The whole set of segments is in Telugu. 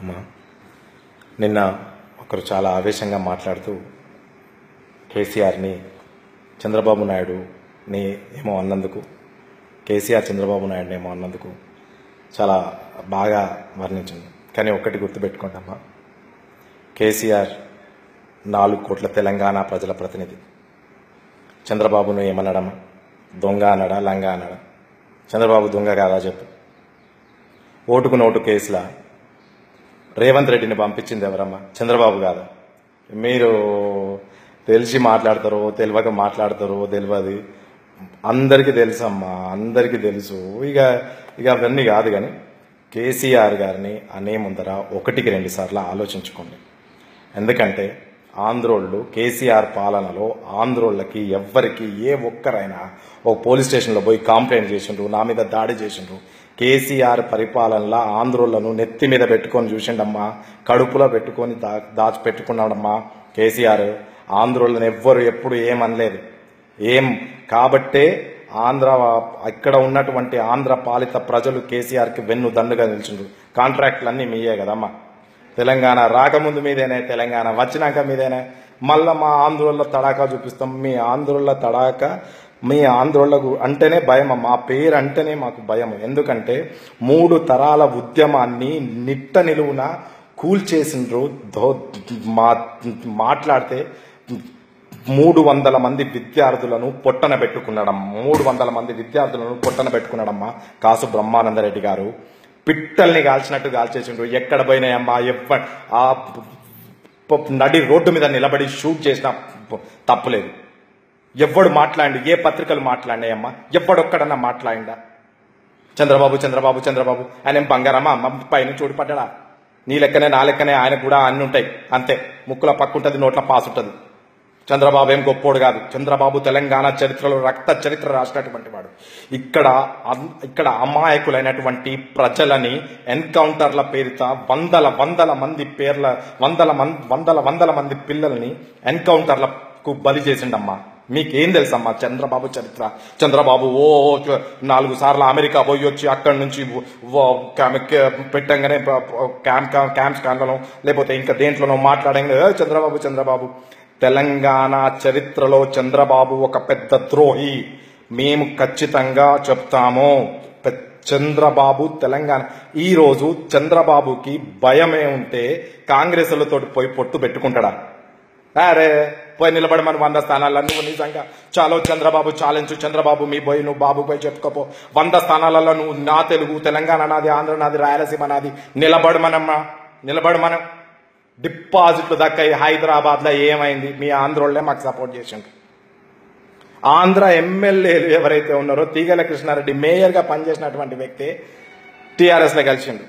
అమ్మా నిన్న ఒకరు చాలా ఆవేశంగా మాట్లాడుతూ కేసీఆర్ని చంద్రబాబు నాయుడుని ఏమో అన్నందుకు కేసీఆర్ చంద్రబాబు నాయుడుని ఏమో అన్నందుకు చాలా బాగా వర్ణించింది. కానీ ఒక్కటి గుర్తుపెట్టుకోండమ్మా కేసీఆర్ నాలుగు కోట్ల తెలంగాణ ప్రజల ప్రతినిధి. చంద్రబాబును ఏమనడం? దొంగ అనడా లంగా అనడా? చంద్రబాబు దొంగ కాదా చెప్పు. ఓటుకు నోటు కేసులా? రేవంత్ రెడ్డిని పంపించింది ఎవరమ్మా? చంద్రబాబు కాదా? మీరు తెలిసి మాట్లాడతారో తెలియక మాట్లాడతారో తెలియదు. అందరికీ తెలుసమ్మా అందరికీ తెలుసు. ఇక ఇక అవన్నీ కాదు కానీ కేసీఆర్ గారిని అనే ముందర ఒకటికి రెండు సార్లు ఆలోచించుకోండి. ఎందుకంటే ఆంధ్రోళ్ళు కేసీఆర్ పాలనలో ఆంధ్రోళ్ళకి ఎవ్వరికి ఏ ఒక్కరైనా ఒక పోలీస్ స్టేషన్లో పోయి కంప్లైంట్ చేసిండ్రు నా మీద దాడి చేసిండ్రు. కేసీఆర్ పరిపాలనలో ఆంధ్రోళ్ళను నెత్తి మీద పెట్టుకొని చూసిండమ్మా కడుపులో పెట్టుకొని దా దాచిపెట్టుకున్నాడమ్మా కేసీఆర్. ఆంధ్రోళ్ళని ఎవ్వరు ఎప్పుడు ఏమనలేదు. ఏం కాబట్టే ఆంధ్ర ఇక్కడ ఉన్నటువంటి ఆంధ్ర పాలిత ప్రజలు కేసీఆర్కి వెన్ను దండుగా నిలిచిండ్రు. కాంట్రాక్ట్లన్నీ మీయే కదమ్మా. తెలంగాణ రాకముందు మీదేనే తెలంగాణ వచ్చినాక మీదేనే. మళ్ళీ మా ఆంధ్రుల తడాకా చూపిస్తాం. మీ ఆంధ్రుల తడాక మీ ఆంధ్రులకు అంటేనే భయం. మా పేరు అంటేనే మాకు భయం. ఎందుకంటే మూడు తరాల ఉద్యమాన్ని నిట్ట నిలువున కూల్చేసిండ్రు. దో మా మాట్లాడితే మూడు వందల మంది విద్యార్థులను పొట్టన పెట్టుకున్నాడమ్మా. మూడు వందల మంది విద్యార్థులను పొట్టన పెట్టుకున్నాడమ్మా కాసు బ్రహ్మానందరెడ్డి గారు. పిట్టల్ని కాల్చినట్టు కాల్చేసిండ్రు. ఎక్కడ పోయినాయమ్మా? ఎవ్వ ఆ నడి రోడ్డు మీద నిలబడి షూట్ చేసిన తప్పులేదు. ఎవ్వడు మాట్లాడి ఏ పత్రికలు మాట్లాడినాయమ్మా? ఎవ్వడొక్కడన్నా మాట్లాడిందా చంద్రబాబు చంద్రబాబు చంద్రబాబు. ఆయన ఏం బంగారమ్మా అమ్మ పైన చూడు నీ లెక్కనే నా లెక్కనే ఆయన కూడా అన్ని ఉంటాయి అంతే. ముక్కుల పక్కుంటుంది నోట్ల పాస్ ఉంటుంది చంద్రబాబు ఏం గొప్పోడు కాదు. చంద్రబాబు తెలంగాణ చరిత్రలో రక్త చరిత్ర రాసినటువంటి వాడు. ఇక్కడ ఇక్కడ అమాయకులైనటువంటి ప్రజలని ఎన్కౌంటర్ల పేరిత వందల వందల మంది పేర్ల వందల మం- వందల వందల మంది పిల్లల్ని ఎన్కౌంటర్లకు బలి చేసిండమ్మా. మీకేం తెలుసమ్మా చంద్రబాబు చరిత్ర? చంద్రబాబు ఓ నాలుగు సార్లు అమెరికా పోయి వచ్చి అక్కడి నుంచి పెట్టంగానే క్యాంప్ క్యాంప్స్ కాన్లలో లేకపోతే ఇంకా దేంట్లోనో మాట్లాడంగానే చంద్రబాబు చంద్రబాబు తెలంగాణ చరిత్రలో చంద్రబాబు ఒక పెద్ద ద్రోహి. మేము ఖచ్చితంగా చెప్తాము. చంద్రబాబు తెలంగాణ. ఈరోజు చంద్రబాబుకి భయమే ఉంటే కాంగ్రెస్లతో పోయి పొట్టు పెట్టుకుంటాడా? అరే పోయి నిలబడమని వంద స్థానాల్లో. నువ్వు నిజంగా చాలో చంద్రబాబు ఛాలెంజ్ చంద్రబాబు మీ పోయి నువ్వు బాబు పోయి చెప్పుకోపో. వంద స్థానాలలో నువ్వు నా తెలుగు తెలంగాణ నాది ఆంధ్ర నాది రాయలసీమ నాది. నిలబడమనమ్మా. నిలబడమనం. డిపాజిట్లు దక్కాయి హైదరాబాద్లో ఏమైంది? మీ ఆంధ్రోళ్ళే మాకు సపోర్ట్ చేసిండ్రు. ఆంధ్ర ఎమ్మెల్యేలు ఎవరైతే ఉన్నారో తీగల కృష్ణారెడ్డి మేయర్గా పనిచేసినటువంటి వ్యక్తి టీఆర్ఎస్లో కలిసిండు.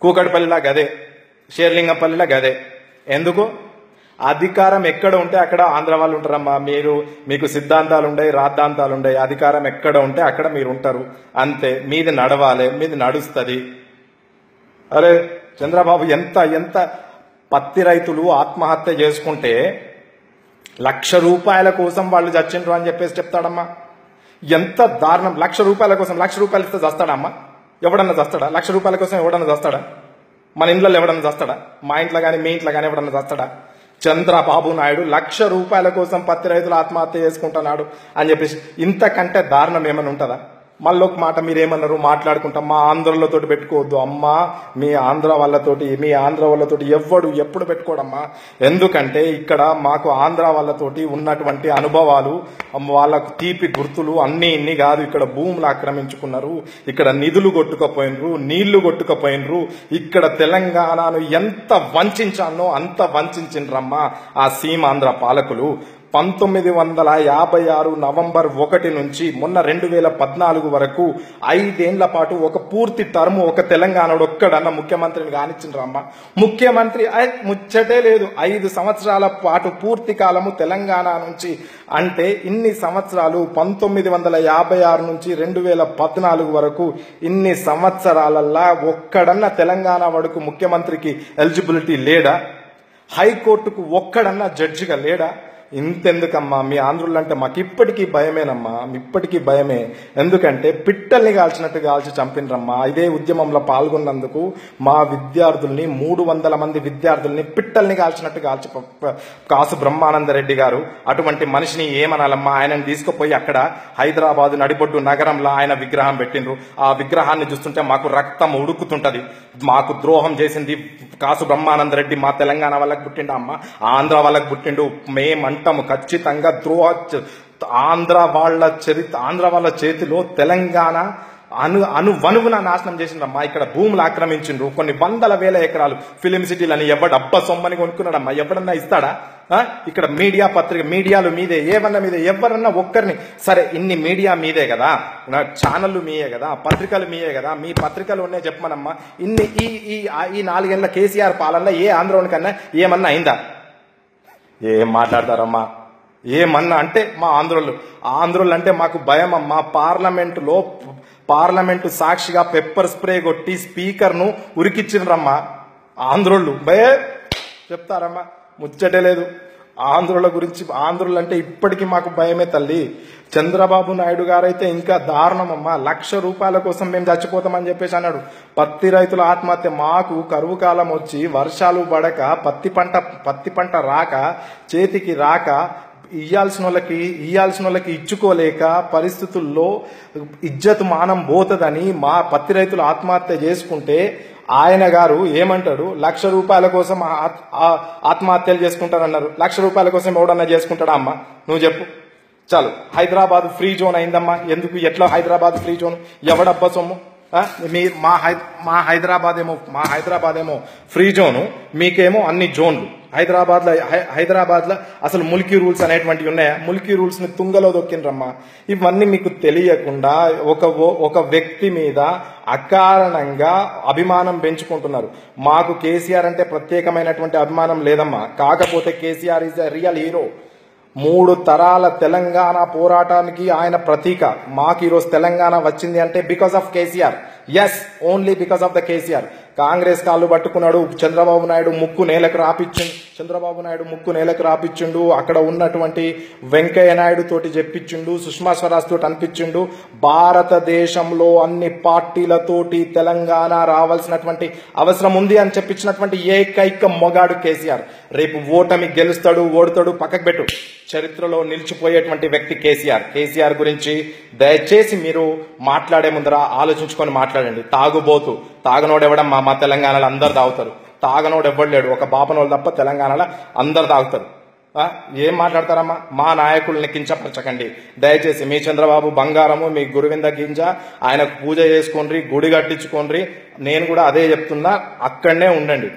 కూకట్పల్లిలా గదే షేర్లింగంపల్లిలా గదే. ఎందుకు? అధికారం ఎక్కడ ఉంటే అక్కడ ఆంధ్ర వాళ్ళు ఉంటారమ్మా. మీరు మీకు సిద్ధాంతాలు ఉండయి రాద్ధాంతాలు ఉండయి అధికారం ఎక్కడ ఉంటే అక్కడ మీరు ఉంటారు. అంతే. మీది నడవాలి మీది నడుస్తుంది. అరే చంద్రబాబు ఎంత ఎంత పత్తి రైతులు ఆత్మహత్య చేసుకుంటే లక్ష రూపాయల కోసం వాళ్ళు చచ్చిండ్రు అని చెప్పేసి చెప్తాడమ్మా. ఎంత దారుణం. లక్ష రూపాయల కోసం లక్ష రూపాయలు ఇస్తే చస్తాడమ్మా ఎవడన్నా చస్తాడా? లక్ష రూపాయల కోసం ఎవడన్నా చస్తాడా? మన ఇంట్లో ఎవడన్నా చస్తాడా? మా ఇంట్లో కానీ మీ ఇంట్లో కానీ ఎవడన్నా చస్తాడా? చంద్రబాబు నాయుడు లక్ష రూపాయల కోసం పత్తి రైతులు ఆత్మహత్య చేసుకుంటున్నాడు అని చెప్పేసి ఇంతకంటే దారుణం ఏమైనా ఉంటుందా? మళ్ళీ ఒక మాట మీరేమన్నారు? మాట్లాడుకుంటాం మా ఆంధ్రలతో పెట్టుకోవద్దు అమ్మా. మీ ఆంధ్ర వాళ్ళతోటి మీ ఆంధ్ర వాళ్ళతోటి ఎవ్వడు ఎప్పుడు పెట్టుకోడమ్మా. ఎందుకంటే ఇక్కడ మాకు ఆంధ్ర వాళ్ళతోటి ఉన్నటువంటి అనుభవాలు వాళ్ళకు తీపి గుర్తులు అన్ని ఇన్ని కాదు. ఇక్కడ భూములు ఆక్రమించుకున్నారు ఇక్కడ నిధులు కొట్టుకపోయినరు నీళ్ళు కొట్టుకపోయినరు. ఇక్కడ తెలంగాణను ఎంత వంచానో అంత వంచిండ్రమ్మా ఆ సీమాంధ్ర పాలకులు. పంతొమ్మిది వందల యాభై ఆరు నవంబర్ ఒకటి నుంచి మొన్న రెండు వేల పద్నాలుగు వరకు ఐదేండ్ల పాటు ఒక పూర్తి టర్మ్ ఒక తెలంగాణడు ఒక్కడన్న ముఖ్యమంత్రిని కానిచ్చిండ్రమ్మా ముఖ్యమంత్రి ముచ్చటే లేదు. ఐదు సంవత్సరాల పాటు పూర్తి కాలము తెలంగాణ నుంచి. అంటే ఇన్ని సంవత్సరాలు పంతొమ్మిది వందల యాభై ఆరు నుంచి రెండు వేల పద్నాలుగు వరకు ఇన్ని సంవత్సరాలల్లా ఒక్కడన్న తెలంగాణ వరకు ముఖ్యమంత్రికి ఎలిజిబిలిటీ లేడా? హైకోర్టుకు ఒక్కడన్నా జడ్జిగా లేడా? ఇంతెందుకమ్మా? మీ ఆంధ్రులు అంటే మాకు ఇప్పటికీ భయమేనమ్మా. ఇప్పటికీ భయమే. ఎందుకంటే పిట్టల్ని కాల్చినట్టు కాల్చి చంపినరమ్మా. ఇదే ఉద్యమంలో పాల్గొన్నందుకు మా విద్యార్థుల్ని మూడు వందల మంది విద్యార్థుల్ని పిట్టల్ని కాల్చినట్టు కాల్చి కాసు బ్రహ్మానందరెడ్డి గారు అటువంటి మనిషిని ఏమనాలమ్మా? ఆయనను తీసుకుపోయి అక్కడ హైదరాబాద్ నడిబొడ్డు నగరంలో ఆయన విగ్రహం పెట్టిండ్రు. ఆ విగ్రహాన్ని చూస్తుంటే మాకు రక్తం ఉడుకుతుంటది. మాకు ద్రోహం చేసింది కాసు బ్రహ్మానందరెడ్డి మా తెలంగాణ వాళ్ళకి పుట్టిండు అమ్మ? ఆంధ్ర వాళ్ళకి పుట్టిండు. మేమంటాము ఖచ్చితంగా ద్రోహ ఆంధ్ర వాళ్ళ చరిత్ర ఆంధ్ర వాళ్ళ చేతిలో తెలంగాణ అను అను వనువున నాశనం చేసిండ్రమ్మా. ఇక్కడ భూములు ఆక్రమించిండ్రు. కొన్ని వందల వేల ఎకరాలు ఫిలిం సిటీలని ఎవడు అబ్బ సొమ్మని కొనుక్కున్నాడమ్మా? ఎవడన్నా ఇస్తాడా? ఆ? ఇక్కడ మీడియా పత్రిక మీడియాలు మీదే ఏమన్నా మీదే ఎవరన్నా ఒక్కరిని. సరే ఇన్ని మీడియా మీదే కదా? ఛానళ్ళు మీయే కదా? పత్రికలు మీయే కదా? మీ పత్రికలు ఉన్నాయి చెప్పమనమ్మా. ఇన్ని ఈ ఈ ఈ నాలుగేళ్ళ కేసీఆర్ పాలనలో ఏ ఆంధ్రోని కన్నా ఏమన్నా అయిందా? ఏం మాట్లాడతారమ్మా? ఏమన్నా అంటే మా ఆంధ్రులు. ఆంధ్రులు అంటే మాకు భయం అమ్మా. పార్లమెంటులో పార్లమెంటు సాక్షిగా పెప్పర్ స్ప్రే కొట్టి స్పీకర్ను ఉరికిచ్చిండ్రమ్మా ఆంధ్రులు. భయ! చెప్తారమ్మా. ముచ్చటే లేదు. ఆంధ్రుల గురించి ఆంధ్రులు అంటే ఇప్పటికీ మాకు భయమే తల్లి. చంద్రబాబు నాయుడు గారైతే ఇంకా దారుణమమ్మా. లక్ష రూపాయల కోసం మేము చచ్చిపోతామని చెప్పేసి అన్నాడు. పత్తి రైతుల ఆత్మహత్య మాకు కరువు కాలం వచ్చి వర్షాలు పడక పత్తి పంట పత్తి పంట రాక చేతికి రాక ఇయ్యాల్సిన వాళ్ళకి ఇయ్యాల్సిన వాళ్ళకి ఇచ్చుకోలేక పరిస్థితుల్లో ఇజ్జత్ మానం పోతుందని మా పత్తి రైతులు ఆత్మహత్య చేసుకుంటే ఆయన గారు ఏమంటాడు? లక్ష రూపాయల కోసం ఆ- ఆత్మహత్యలు చేసుకుంటారన్నారు. లక్ష రూపాయల కోసం ఎవడన్నా చేసుకుంటాడా అమ్మా? నువ్వు చెప్పు. చాలు. హైదరాబాద్ ఫ్రీ జోన్ అయిందమ్మా. ఎందుకు? ఎట్లా హైదరాబాద్ ఫ్రీ జోన్? ఎవడబ్బా సొమ్ము? మీరు మీ మా హై మా హైదరాబాద్ ఏమో మా హైదరాబాద్ ఏమో ఫ్రీ జోను మీకేమో అన్ని జోన్లు. హైదరాబాద్లో హైదరాబాద్లో అసలు ముల్కీ రూల్స్ అనేటువంటివి ఉన్నాయా? ముల్కీ రూల్స్ని తుంగలో దొక్కిండ్రమ్మా. ఇవన్నీ మీకు తెలియకుండా ఒక ఒక వ్యక్తి మీద అకారణంగా అభిమానం పెంచుకుంటున్నారు. మాకు కేసీఆర్ అంటే ప్రత్యేకమైనటువంటి అభిమానం లేదమ్మా. కాకపోతే KCR is a real hero మూడు తరాల తెలంగాణ పోరాటానికి ఆయన ప్రతీక. మాకు ఈరోజు తెలంగాణ వచ్చింది అంటే because of KCR. Yes only because of the KCR. Congress కాళ్ళు పట్టుకున్నాడు చంద్రబాబు నాయుడు ముక్కు నేలకు రాపిచ్చిండు చంద్రబాబు నాయుడు ముక్కు నేలకు రాపిచ్చిండు అక్కడ ఉన్నటువంటి వెంకయ్య నాయుడు తోటి చెప్పించిండు సుష్మా స్వరాజ్ తోటి అనిపించిండు భారతదేశంలో అన్ని పార్టీలతోటి తెలంగాణ రావాల్సినటువంటి అవసరం ఉంది అని చెప్పించినటువంటి ఏకైక మొగాడు కేసీఆర్. రేపు ఓటమి గెలుస్తాడు ఓడుతాడు పక్కకు పెట్టు. చరిత్రలో నిలిచిపోయేటువంటి వ్యక్తి కేసీఆర్. కేసీఆర్ గురించి దయచేసి మీరు మాట్లాడే ముందర ఆలోచించుకొని మాట్లాడండి. తాగుబోతు. తాగనోడెవడం మా మా తెలంగాణలో అందరు తాగుతారు. తాగనోడు ఎవ్వడు లేడు. ఒక బాపనోడు తప్ప తెలంగాణలో అందరు తాగుతారు. ఏం మాట్లాడతారమ్మా? మా నాయకుల్ని కించపరచకండి. దయచేసి మీ చంద్రబాబు బంగారము మీ గురువింద గింజ ఆయనకు పూజ చేసుకోండి గుడి కట్టించుకోండి. నేను కూడా అదే చెప్తున్నా. అక్కడనే ఉండండి.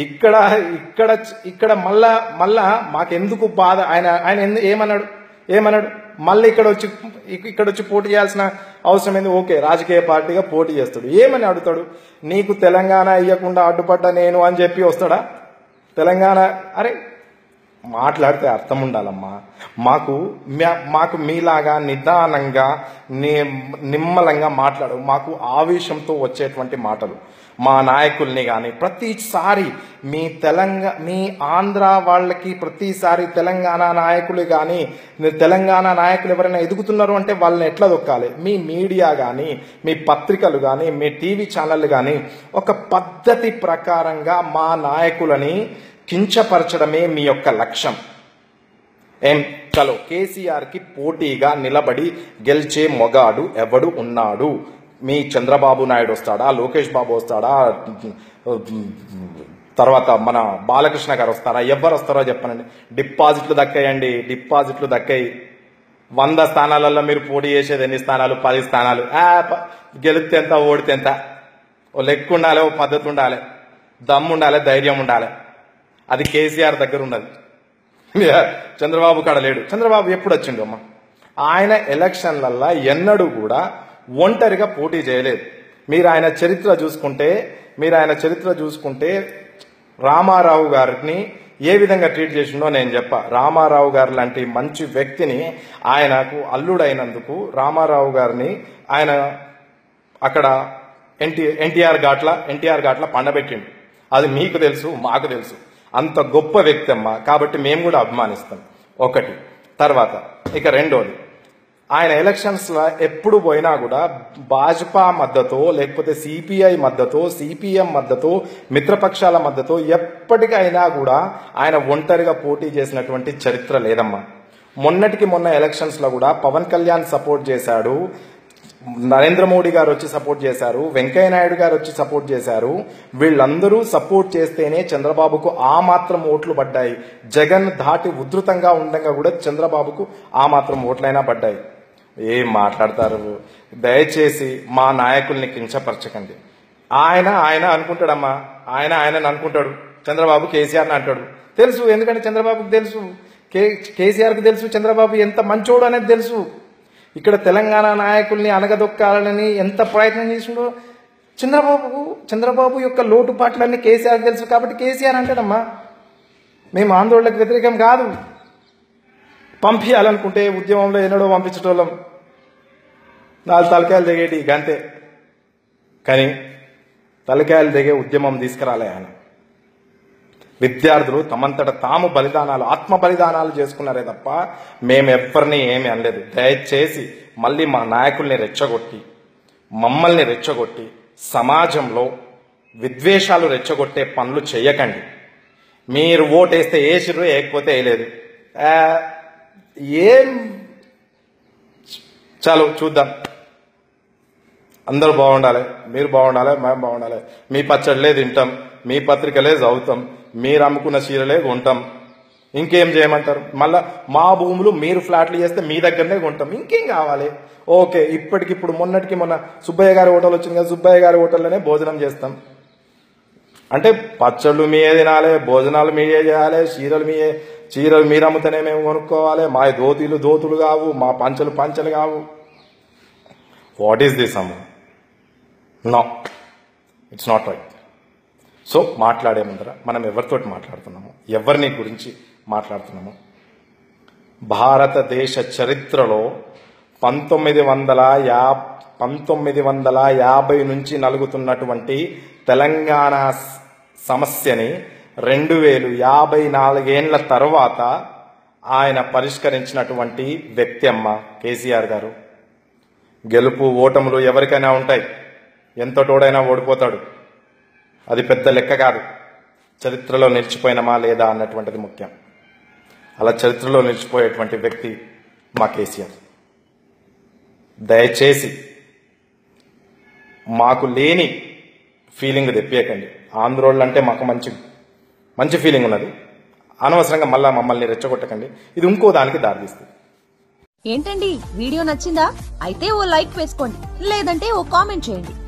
ఇక్కడ ఇక్కడ ఇక్కడ మళ్ళా మళ్ళా మాకెందుకు బాధ? ఆయన ఆయన ఏమన్నాడు? ఏమన్నాడు? మళ్ళీ ఇక్కడ వచ్చి ఇక్కడ వచ్చి పోటీ చేయాల్సిన అవసరం ఏంది? ఓకే రాజకీయ పార్టీగా పోటీ చేస్తాడు. ఏమని అడుగుతాడు? నీకు తెలంగాణ ఇవ్వకుండా అడ్డుపడ్డా నేను అని చెప్పి వస్తాడా? తెలంగాణ అరే మాట్లాడితే అర్థం ఉండాలమ్మా. మాకు మ్యా- మాకు మీలాగా నిదానంగా ని- నిమ్మలంగా మాట్లాడు. మాకు ఆవేశంతో వచ్చేటువంటి మాటలు. మా నాయకుల్ని కానీ ప్రతిసారి మీ తెలంగాణ మీ ఆంధ్ర వాళ్ళకి ప్రతిసారి తెలంగాణ నాయకులు కానీ తెలంగాణ నాయకులు ఎవరైనా ఎదుగుతున్నారు అంటే వాళ్ళని ఎట్లా దొక్కాలి? మీ మీడియా కానీ మీ పత్రికలు కానీ మీ టీవీ ఛానళ్ళు కానీ ఒక పద్ధతి ప్రకారంగా మా నాయకులని కించపరచడమే మీ యొక్క లక్ష్యం. ఏం? చలో కేసీఆర్కి పోటీగా నిలబడి గెలిచే మొగాడు ఎవడు? ఉన్నాడు. మీ చంద్రబాబు నాయుడు వస్తాడా? లోకేష్ బాబు వస్తాడా? తర్వాత మన బాలకృష్ణ గారు వస్తారా? ఎవరు వస్తారో చెప్పనండి. డిపాజిట్లు దక్కాయండి. డిపాజిట్లు దక్కాయి. వంద స్థానాలలో మీరు పోటీ చేసేది ఎన్ని స్థానాలు? పది స్థానాలు. ఆ, ప- గెలిస్తే ఎంత ఓడితే ఎంత? ఓ లెక్క ఉండాలి ఓ పద్ధతి ఉండాలి. దమ్ము ఉండాలి ధైర్యం ఉండాలి. అది కేసీఆర్ దగ్గర ఉన్నది. యా, చంద్రబాబు కాడ లేడు. చంద్రబాబు ఎప్పుడు వచ్చిండు అమ్మ? ఆయన ఎలక్షన్లల్లో ఎన్నడూ కూడా ఒంటరిగా పోటీ చేయలేదు. మీరు ఆయన చరిత్ర చూసుకుంటే మీరు ఆయన చరిత్ర చూసుకుంటే రామారావు గారిని ఏ విధంగా ట్రీట్ చేసిండో నేను చెప్ప. రామారావు గారు లాంటి మంచి వ్యక్తిని ఆయనకు అల్లుడైనందుకు రామారావు గారిని ఆయన అక్కడ ఎన్టీ ఎన్టీఆర్ ఘాట్ల ఎన్టీఆర్ ఘాట్ల పండబెట్టిండు. అది మీకు తెలుసు మాకు తెలుసు. అంత గొప్ప వ్యక్తి అమ్మ. కాబట్టి మేము కూడా అభిమానిస్తాం. ఒకటి. తర్వాత ఇక రెండోది. ఆయన ఎలక్షన్స్లో ఎప్పుడు పోయినా కూడా భాజపా మద్దతు లేకపోతే సిపిఐ మద్దతు సిపిఎం మద్దతు మిత్రపక్షాల మద్దతు ఎప్పటికైనా కూడా ఆయన ఒంటరిగా పోటీ చేసినటువంటి చరిత్ర లేదమ్మా. మొన్నటికి మొన్న ఎలక్షన్స్లో కూడా పవన్ కళ్యాణ్ సపోర్ట్ చేశాడు నరేంద్ర మోడీ గారు వచ్చి సపోర్ట్ చేశారు వెంకయ్య నాయుడు గారు వచ్చి సపోర్ట్ చేశారు. వీళ్ళందరూ సపోర్ట్ చేస్తేనే చంద్రబాబుకు ఆ మాత్రం ఓట్లు పడ్డాయి. జగన్ దాటి ఉధృతంగా ఉండగా కూడా చంద్రబాబుకు ఆ మాత్రం ఓట్లైనా పడ్డాయి. ఏం మాట్లాడతారు? దయచేసి మా నాయకుల్ని కించపరచకండి. ఆయన ఆయన అనుకుంటాడమ్మా. ఆయన ఆయన అనుకుంటాడు. చంద్రబాబు కేసీఆర్ని అంటాడు. తెలుసు ఎందుకంటే చంద్రబాబుకు తెలుసు. కే కేసీఆర్కి తెలుసు చంద్రబాబు ఎంత మంచోడు అనేది తెలుసు. ఇక్కడ తెలంగాణ నాయకుల్ని అనగదొక్కాలని ఎంత ప్రయత్నం చేసిండో చంద్రబాబు చంద్రబాబు యొక్క లోటుపాట్లన్నీ కేసీఆర్ తెలుసు కాబట్టి కేసీఆర్ అంటాడమ్మా. మేము ఆందోళనకు వ్యతిరేకం కాదు. పంపించాలనుకుంటే ఉద్యమంలో ఎన్నడో పంపించటోళ్ళం. నాలుగు తలకాయలు దిగేటి గంతే కానీ తలకాయలు దిగే ఉద్యమం తీసుకురాలే ఆయన. విద్యార్థులు తమంతట తాము బలిదానాలు ఆత్మ బలిదానాలు చేసుకున్నారే తప్ప మేమెవ్వరిని ఏమి అనలేదు. దయచేసి మళ్ళీ మా నాయకుల్ని రెచ్చగొట్టి మమ్మల్ని రెచ్చగొట్టి సమాజంలో విద్వేషాలు రెచ్చగొట్టే పనులు చేయకండి మీరు ఓటేస్తే వేసిర్రు వేయకపోతే వేయలేదు ఏం చాలు చూద్దాం. అందరూ బాగుండాలి మీరు బాగుండాలి మేము బాగుండాలి. మీ పచ్చడిలే తింటాం మీ పత్రికలే చదువుతాం మీరు అమ్ముకున్న చీరలే కొంటాం. ఇంకేం చేయమంటారు? మళ్ళా మా భూములు మీరు ఫ్లాట్లు చేస్తే మీ దగ్గరనే కొంటాం. ఇంకేం కావాలి? ఓకే ఇప్పటికిప్పుడు మొన్నటికి మొన్న సుబ్బయ్య గారి హోటల్ వచ్చింది కదా సుబ్బయ్య గారి హోటల్లోనే భోజనం చేస్తాం. అంటే పచ్చళ్ళు మీయే తినాలి భోజనాలు మీయే చేయాలి చీరలు మీయే చీరలు మీరు అమ్ముతేనే మేము కొనుక్కోవాలి. మా ధోతీలు ధోతులు కావు మా పంచలు పంచలు కావు. వాట్ ఈస్ దిస్ అమ్మ no it's not right so మాట్లాడే ముందర మనం ఎవరితోటి మాట్లాడుతున్నాము ఎవరిని గురించి మాట్లాడుతున్నాము భారతదేశ చరిత్రలో పంతొమ్మిది వందల యా పంతొమ్మిది వందల యాభై నుంచి నలుగుతున్నటువంటి తెలంగాణ సమస్యని రెండు వేలు యాభై నాలుగేండ్ల తర్వాత ఆయన పరిష్కరించినటువంటి వ్యక్తి అమ్మ కేసీఆర్ గారు. గెలుపు ఓటములు ఎవరికైనా ఉంటాయి. ఎంత తోడైనా ఓడిపోతాడు. అది పెద్ద లెక్క కాదు. చరిత్రలో నిలిచిపోయినమా లేదా అన్నటువంటిది ముఖ్యం. అలా చరిత్రలో నిలిచిపోయేటువంటి వ్యక్తి మా కేసీఆర్. దయచేసి మాకు లేని ఫీలింగ్ తెప్పియకండి. ఆంధ్రోళ్ళు అంటే మాకు మంచి మంచి ఫీలింగ్ ఉన్నది. అనవసరంగా మళ్ళా మమ్మల్ని రెచ్చగొట్టకండి. ఇది ఇంకో దానికి దారితీస్తుంది. ఏంటండి? వీడియో నచ్చిందా? అయితే ఓ లైక్ వేసుకోండి. లేదంటే ఓ కామెంట్ చేయండి.